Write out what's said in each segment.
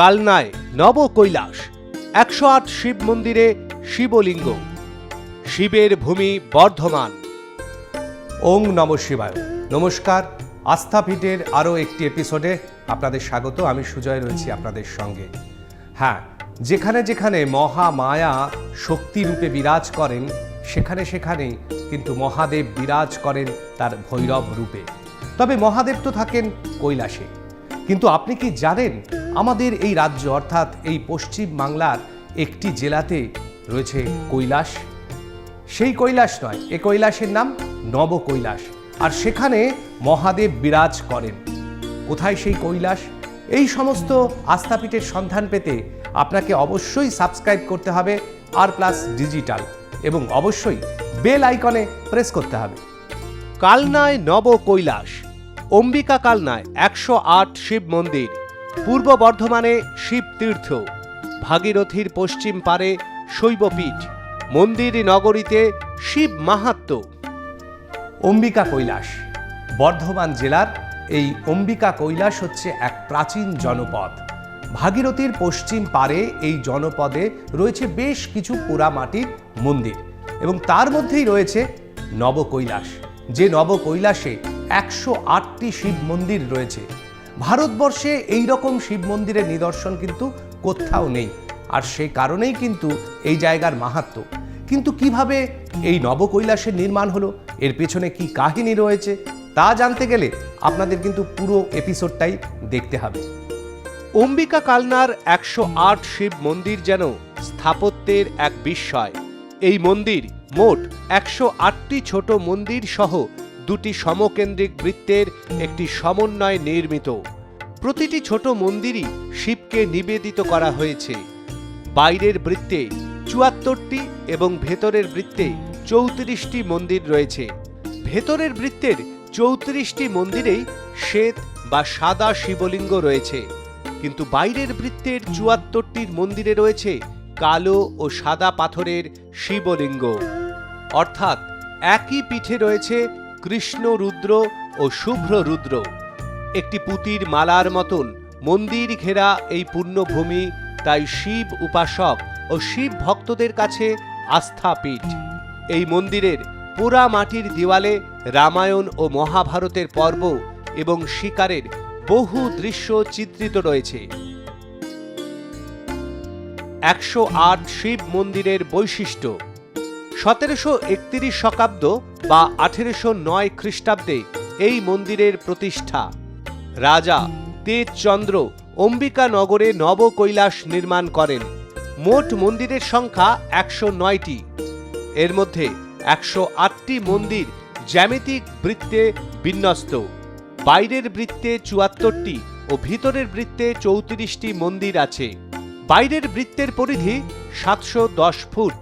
কালনায় নব কৈলাস একশো আট শিব মন্দিরে শিবলিঙ্গ। শিবের ভূমি বর্ধমান। ওং নম শিবায়। নমস্কার আস্থাপীঠের আরও একটি এপিসোডে আপনাদের স্বাগত, আমি সুজয় রয়েছি আপনাদের সঙ্গে। হ্যাঁ যেখানে যেখানে মহা মহামায়া শক্তিরূপে বিরাজ করেন, সেখানে সেখানে কিন্তু মহাদেব বিরাজ করেন তার ভৈরব রূপে। তবে মহাদেব তো থাকেন কৈলাসে। কিন্তু আপনি কি জানেন আমাদের এই রাজ্য, অর্থাৎ এই পশ্চিম বাংলার একটি জেলাতে রয়েছে কৈলাস। সেই কৈলাস নয়, এ কৈলাসের নাম নব কৈলাস। আর সেখানে মহাদেব বিরাজ করেন। কোথায় সেই কৈলাস? এই সমস্ত আস্থাপীঠের সন্ধান পেতে আপনাকে অবশ্যই সাবস্ক্রাইব করতে হবে আর প্লাস ডিজিটাল এবং অবশ্যই বেল আইকনে প্রেস করতে হবে। কালনায় নব কৈলাস, অম্বিকা কালনায় একশো আট শিব মন্দির। পূর্ব বর্ধমানে শিব তীর্থ। ভাগীরথীর পশ্চিম পারে শৈবপীঠ। মন্দির নগরীতে শিব মাহাত্ম্য অম্বিকা কৈলাস। বর্ধমান জেলার এই অম্বিকা কৈলাস হচ্ছে এক প্রাচীন জনপদ। ভাগীরথীর পশ্চিম পারে এই জনপদে রয়েছে বেশ কিছু পোড়ামাটির মন্দির এবং তার মধ্যেই রয়েছে নবকৈলাস। যে নবকৈলাসে একশো আটটি শিব মন্দির রয়েছে। ভারতবর্ষে এই রকম শিব মন্দিরের নিদর্শন কিন্তু কোথাও নেই। আর সেই কারণেই কিন্তু এই জায়গার মাহাত্ম্য কিন্তু কীভাবে এই নবকৈলাসের নির্মাণ হলো? এর পেছনে কি কাহিনী রয়েছে? তা জানতে গেলে আপনাদের কিন্তু পুরো এপিসোডটাই দেখতে হবে। অম্বিকা কালনার একশো আট শিব মন্দির যেন স্থাপত্যের এক বিস্ময়। এই মন্দির মোট একশো আটটি ছোট মন্দির সহ দুটি সমকেন্দ্রিক বৃত্তের একটি সমন্বয়ে নির্মিত। প্রতিটি ছোট মন্দিরই শিবকে নিবেদিত করা হয়েছে। বাইরের বৃত্তে চুয়াত্তরটি এবং ভেতরের বৃত্তে চৌত্রিশটি মন্দির রয়েছে। ভেতরের বৃত্তের চৌত্রিশটি মন্দিরেই শ্বেত বা সাদা শিবলিঙ্গ রয়েছে। কিন্তু বাইরের বৃত্তের চুয়াত্তরটির মন্দিরে রয়েছে কালো ও সাদা পাথরের শিবলিঙ্গ। অর্থাৎ একই পিঠে রয়েছে কৃষ্ণ রুদ্র ও শুভ্র রুদ্র। একটি পুতির মালার মতন মন্দির ঘেরা এই পুণ্যভূমি তাই শিব উপাসক ও শিব ভক্তদের কাছে আস্থাপীঠ। এই মন্দিরের পোড়া মাটির দেওয়ালে রামায়ণ ও মহাভারতের পর্ব এবং শিকারের বহু দৃশ্য চিত্রিত রয়েছে। একশো আট শিব মন্দিরের বৈশিষ্ট্য। সতেরোশো একত্রিশ শতাব্দ বা আঠেরোশো নয় খ্রিস্টাব্দে এই মন্দিরের প্রতিষ্ঠা। রাজা তেজচন্দ্র অম্বিকা নগরে নব কৈলাস নির্মাণ করেন। মোট মন্দিরের সংখ্যা একশো নয়টি। এর মধ্যে একশো আটটি মন্দির জ্যামিতিক বৃত্তে বিন্যস্ত। বাইরের বৃত্তে চুয়াত্তরটি ও ভিতরের বৃত্তে চৌত্রিশটি মন্দির আছে। বাইরের বৃত্তের পরিধি সাতশো দশ ফুট।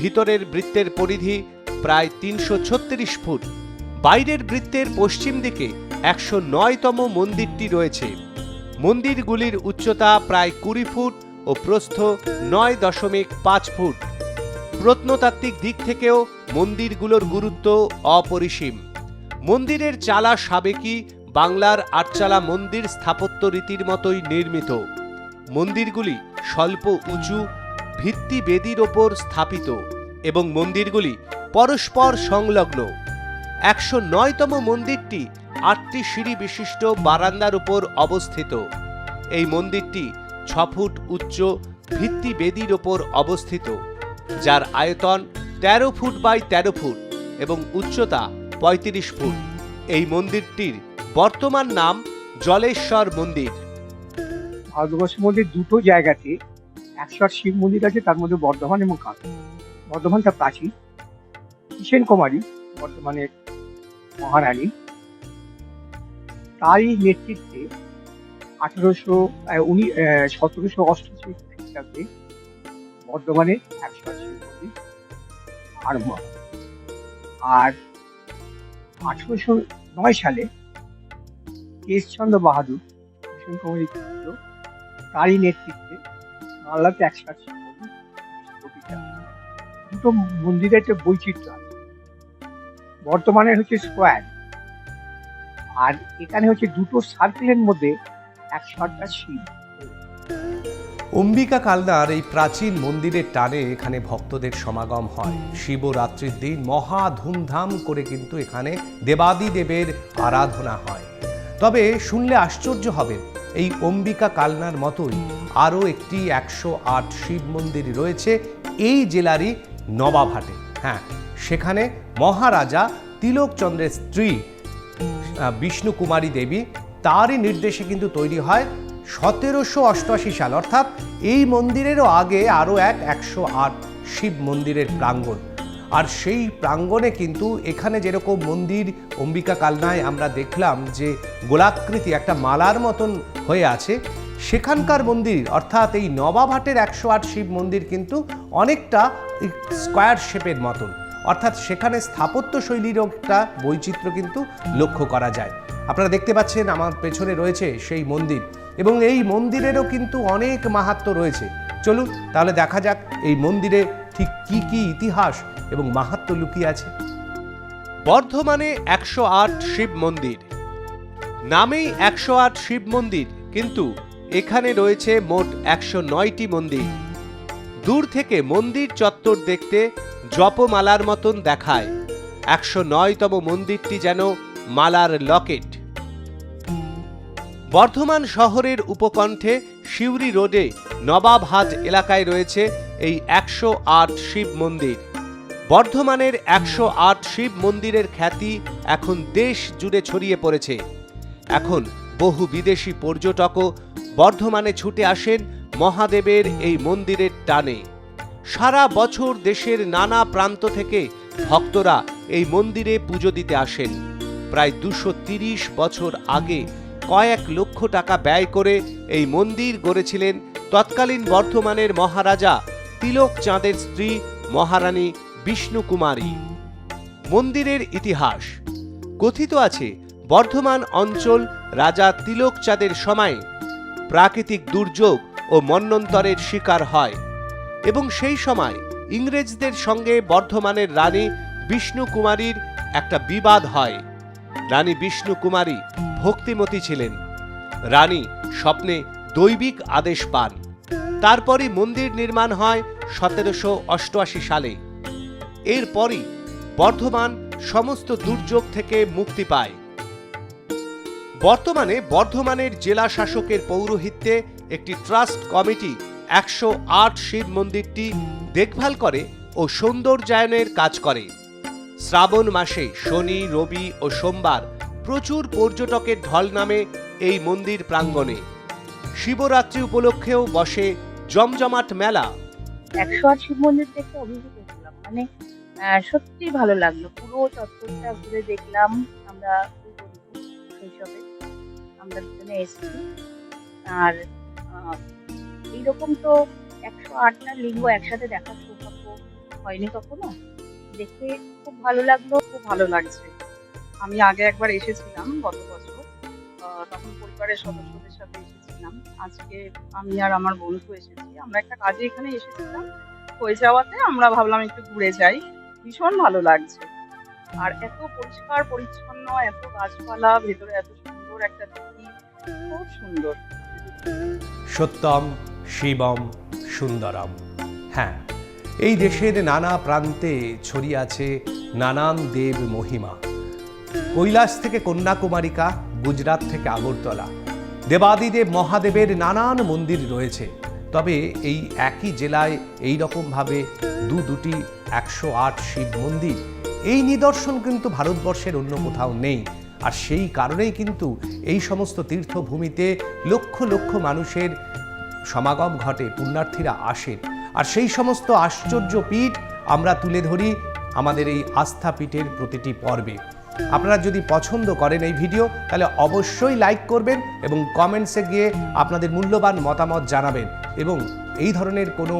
ভিতরের বৃত্তের পরিধি প্রায় তিনশো ছত্রিশ ফুট। বাইরের বৃত্তের পশ্চিম দিকে একশো নয়তম মন্দিরটি রয়েছে। মন্দিরগুলির উচ্চতা প্রায় কুড়ি ফুট ও প্রস্থ নয় দশমিক পাঁচ ফুট। প্রত্নতাত্ত্বিক দিক থেকেও মন্দিরগুলোর গুরুত্ব অপরিসীম। মন্দিরের চালা সাবেকি বাংলার আটচালা মন্দির স্থাপত্য রীতির মতোই নির্মিত। মন্দিরগুলি স্বল্প উঁচু ভিত্তি বেদির ওপর স্থাপিত এবং মন্দিরগুলি পরস্পর সংলগ্ন। একশো নয়তম মন্দিরটি আটটি সিঁড়ি বিশিষ্ট বারান্দার উপর অবস্থিত। এই মন্দিরটি ছ ফুট উচ্চ ভিত্তি বেদির ওপর অবস্থিত, যার আয়তন তেরো ফুট বাই তেরো ফুট এবং উচ্চতা পঁয়ত্রিশ ফুট। এই মন্দিরটির বর্তমান নাম জলেশ্বর মন্দির। ভারতবর্ষের মধ্যে দুটো জায়গাতে একশো আট শিব মন্দির আছে, তার মধ্যে বর্ধমান এবং কানপুর বর্ধমানটা প্রাচীন কিষেন কুমারী বর্তমানের মহারানী তারই নেতৃত্বে আঠেরোশো উনি সতেরোশো অষ্টআশি খ্রিস্টাব্দে বর্ধমানে একশো আট শিব আরম্ভ হয় আর আঠেরোশো নয় সালে কেশচন্দ্র বাহাদুর কিষেন কুমারী পুত্র তারই নেতৃত্বে বাংলাতে একশো শিব মন্দির দুটো মন্দিরের একটা বৈচিত্র্য আছে বর্তমানে হচ্ছে স্কোয়ার আর এখানে হচ্ছে দুটো সার্কেলের মধ্যে একশো আটটা শিব অম্বিকা কালনার এই প্রাচীন মন্দিরের টানে এখানে ভক্তদের সমাগম হয়। শিবরাত্রির দিন মহা ধুমধাম করে কিন্তু এখানে দেবাদি দেবের আরাধনা হয়। তবে শুনলে আশ্চর্য হবেন এই অম্বিকা কালনার মতোই আরও একটি একশো আট শিব মন্দির রয়েছে এই জেলারই নবাবহাটে হ্যাঁ সেখানে মহারাজা তিলকচন্দ্রের স্ত্রী বিষ্ণু কুমারী দেবী, তারই নির্দেশে কিন্তু তৈরি হয় সতেরোশো অষ্টআশি সাল। অর্থাৎ এই মন্দিরেরও আগে আরও এক একশো আট শিব মন্দিরের প্রাঙ্গণ। আর সেই প্রাঙ্গণে কিন্তু এখানে যেরকম মন্দির অম্বিকা কালনায় আমরা দেখলাম যে গোলাকৃতি একটা মালার মতন হয়ে আছে, সেখানকার মন্দির, অর্থাৎ এই নবাবহাটের একশো আট শিব মন্দির কিন্তু অনেকটা স্কোয়ার শেপের মতন। অর্থাৎ সেখানে স্থাপত্য শৈলীরও একটা বৈচিত্র্য কিন্তু লক্ষ্য করা যায়। আপনারা দেখতে পাচ্ছেন আমার পেছনে রয়েছে সেই মন্দির এবং এই মন্দিরেরও কিন্তু অনেক মাহাত্ম্য রয়েছে। চলুন তাহলে দেখা যাক এই মন্দিরে ঠিক কি কি ইতিহাস এবং মাহাত্ম্য লুকিয়ে আছে। বর্ধমানে একশো আট শিব মন্দির। নামেই একশো আট শিব মন্দির, কিন্তু এখানে রয়েছে মোট একশো নয়টি মন্দির। দূর থেকে মন্দির চত্বর দেখতে জপমালার মতন দেখায়। একশো নয়তম মন্দিরটি যেন মালার লকেট। বর্ধমান শহরের উপকণ্ঠে শিউরি রোডে নবাবহাট এলাকায় রয়েছে এই একশো আট শিব মন্দির। বর্ধমানের একশো আট শিব মন্দিরের খ্যাতি এখন দেশ জুড়ে ছড়িয়ে পড়েছে। এখন বহু বিদেশি পর্যটকও বর্ধমানে ছুটে আসেন মহাদেবের এই মন্দিরের টানে। সারা বছর দেশের নানা প্রান্ত থেকে ভক্তরা এই মন্দিরে পুজো দিতে আসেন। প্রায় দুশো বছর আগে কয়েক লক্ষ টাকা ব্যয় করে এই মন্দির গড়েছিলেন তৎকালীন বর্ধমানের মহারাজা তিলক চাঁদের স্ত্রী মহারানী বিষ্ণু কুমারী মন্দিরের ইতিহাস। কথিত আছে, বর্ধমান অঞ্চল রাজা তিলক চাঁদের সময়ে প্রাকৃতিক দুর্যোগ ও মন্বন্তরের শিকার হয়। এবং সেই সময় ইংরেজদের সঙ্গে বর্ধমানের রানী বিষ্ণু কুমারীর একটা বিবাদ হয়। রানী বিষ্ণু কুমারী ভক্তিমতী ছিলেন। রানী স্বপ্নে দৈবিক আদেশ পান। তারপরই মন্দির নির্মাণ হয় সতেরোশো অষ্টআশি সালে। এরপরই বর্ধমান সমস্ত দুর্যোগ থেকে মুক্তি পায়। বর্তমানে বর্ধমানের জেলা শাসকের পৌরোহিত্যে একটি ট্রাস্ট কমিটি একশো আট শিব মন্দিরটি দেখভাল করে ও সৌন্দর্যায়নের কাজ করে। শ্রাবণ মাসে শনি, রবি ও সোমবার প্রচুর পর্যটকের ঢল নামে এই মন্দির প্রাঙ্গণে। শিবরাত্রি উপলক্ষেও বসে জমজমাট মেলা। একশো আট শিব মন্দির দেখে অভিভূত হলাম। মানে সত্যি ভালো লাগল। পুরো চত্বরটা ঘুরে দেখলাম আমরা শৈশবে আমরা এসেছি। আর এইরকম তো একশো আটটা লিঙ্গ একসাথে দেখার সৌভাগ্য হয়নি কখনো। দেখে খুব ভালো লাগল, খুব ভালো লাগছে। আমি আগে একবার এসেছিলাম গত বছর তখন পরিবারের সদস্যদের সাথে এসেছিলাম। আজকে আমি আর আমার বন্ধু এসেছি। আমরা একটা কাজে এখানে এসেছিলাম। হয়ে যাওয়াতে আমরা ভাবলাম একটু ঘুরে যাই। ভীষণ ভালো লাগছে। আর এত পরিষ্কার, পরিচ্ছন্ন, এত গাছপালা, ভেতরে এত সুন্দর একটা খুব সুন্দর। সত্যম শিবম সুন্দরম। হ্যাঁ এই দেশের নানা প্রান্তে ছড়িয়ে আছে নানান দেব মহিমা। কৈলাস থেকে কন্যাকুমারিকা, গুজরাট থেকে আগরতলা। দেবাদিদেব মহাদেবের নানান মন্দির রয়েছে। তবে এই একই জেলায় এই রকমভাবে দু দুটি একশো আট শিব মন্দির, এই নিদর্শন কিন্তু ভারতবর্ষের অন্য কোথাও নেই। আর সেই কারণেই কিন্তু এই সমস্ত তীর্থভূমিতে লক্ষ লক্ষ মানুষের সমাগম ঘটে, পুণ্যার্থীরা আসেন আর সেই সমস্ত আশ্চর্য পীঠ আমরা তুলে ধরি আমাদের এই আস্থা পীঠের প্রতিটি পর্বে। আপনারা যদি পছন্দ করেন এই ভিডিও, তাহলে অবশ্যই লাইক করবেন এবং কমেন্টসে গিয়ে আপনাদের মূল্যবান মতামত জানাবেন। এবং এই ধরনের কোনো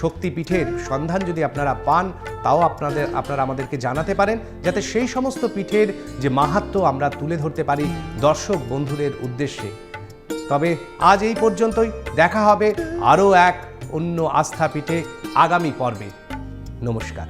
শক্তিপীঠের সন্ধান যদি আপনারা পান, তাও আপনাদের, আপনারা আমাদেরকে জানাতে পারেন, যাতে সেই সমস্ত পীঠের যে মাহাত্ম্য আমরা তুলে ধরতে পারি দর্শক বন্ধুদের উদ্দেশ্যে। তবে আজ এই পর্যন্তই। দেখা হবে আরও এক অন্য আস্থাপীঠে আগামী পর্বে। নমস্কার।